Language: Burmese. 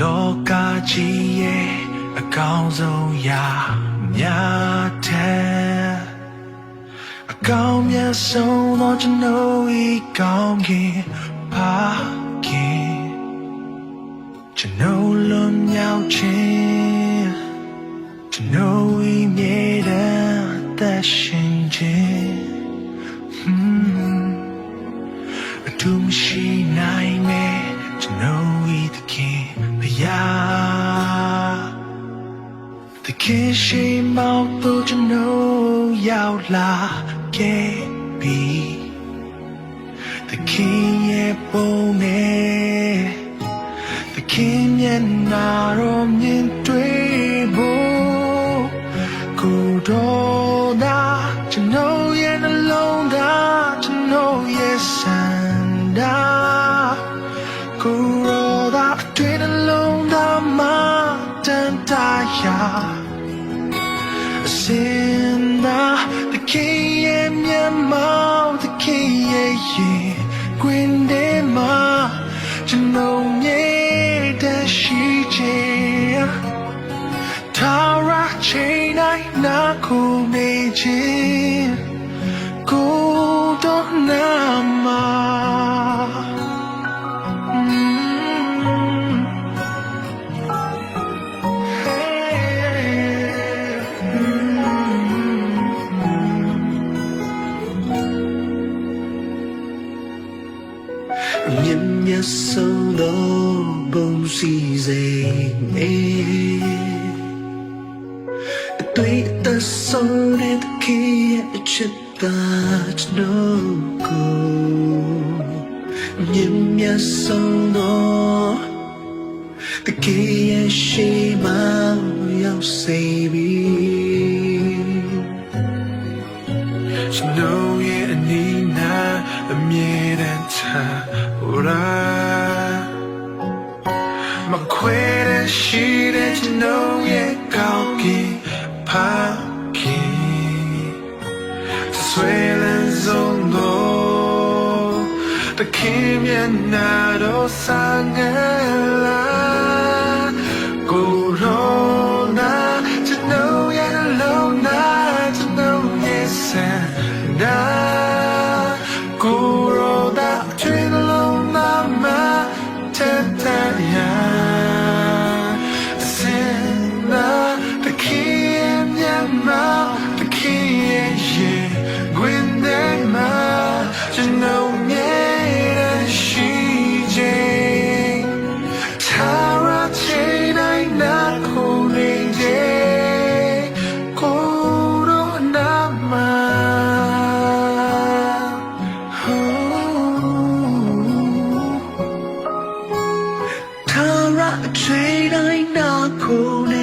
လောကကြီးရဲ့အကောင်းဆုံးရာများတဲ့။အကောင်းမြတ်ဆုံးသောကျွန်ုပ်ဤကောင်းခင်ပါခင်ကျွန်ုပ်လွန်မြောက်ခြင်း ကျွန်ုပ်ဤသခင်ဘုရားသခင်ရှိမောက်သူကျွန်ုပ်ရောက်လာခဲ့ပြီသခင်ရဲ့ပုံနဲ့သ အစင်သာတခင်ရဲ့မျက်မှောက်တခင်ရဲ့ရင်ကွင်းထဲမှာကျွန်တော်မြေတရှိချင်ထာဝရချိန်တိုင်းနာကိုနေခြင်းကို မြင်မြတ်ဆုံးသောဘုံစီစိတ်နေအတွေ့အသဆုံးတဲ့ခေရဲ့အချစ်သာကျွန်တော်ကိုမြင်မြတ်ဆုံးသောတကေရဲ့ရှိမရောက်စေပြီကျွန်တော်ရဲ့အနီးနားအ မြဲတမ်းထားဟိုရာမခွဲတဲ့ရှိတဲ့ကျွန်တော်ရဲ့ကောင်းက Sarah, a train I knock on